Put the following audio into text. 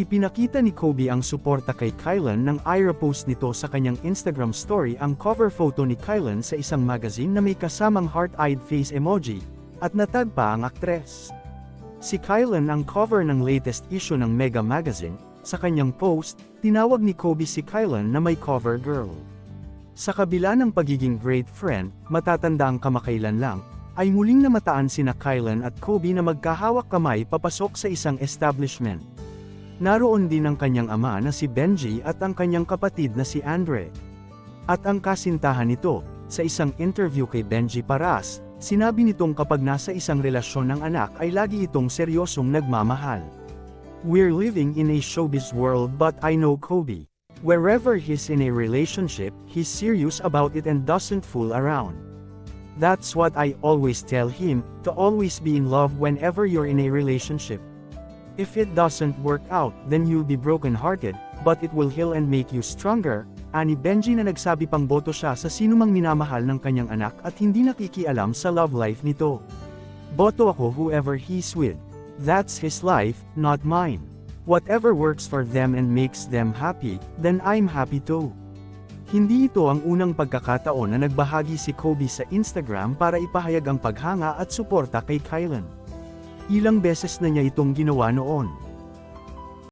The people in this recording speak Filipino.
Ipinakita ni Kobe ang suporta kay Kylan nang i-repost nito sa kanyang Instagram story ang cover photo ni Kylan sa isang magazine na may kasamang heart-eyed face emoji, at natag pa ang aktres. Si Kylan ang cover ng latest issue ng Mega Magazine, sa kanyang post, tinawag ni Kobe si Kylan na may cover girl. Sa kabila ng pagiging great friend, matatanda ang kamakailan lang, ay muling namataan sina Kylan at Kobe na magkahawak kamay papasok sa isang establishment. Naroon din ang kanyang ama na si Benji at ang kanyang kapatid na si Andre. At ang kasintahan nito, sa isang interview kay Benji Paras, sinabi nitong kapag nasa isang relasyon ng anak ay lagi itong seryosong nagmamahal. We're living in a showbiz world but I know Kobe. Wherever he's in a relationship, he's serious about it and doesn't fool around. That's what I always tell him, to always be in love whenever you're in a relationship. If it doesn't work out, then you'll be broken-hearted, but it will heal and make you stronger, ani Benji na nagsabi pang boto siya sa sinumang minamahal ng kanyang anak at hindi nakikialam sa love life nito. Boto ako whoever he's with. That's his life, not mine. Whatever works for them and makes them happy, then I'm happy too. Hindi ito ang unang pagkakataon na nagbahagi si Kobe sa Instagram para ipahayag ang paghanga at suporta kay Kylan. Ilang beses na niya itong ginawa noon.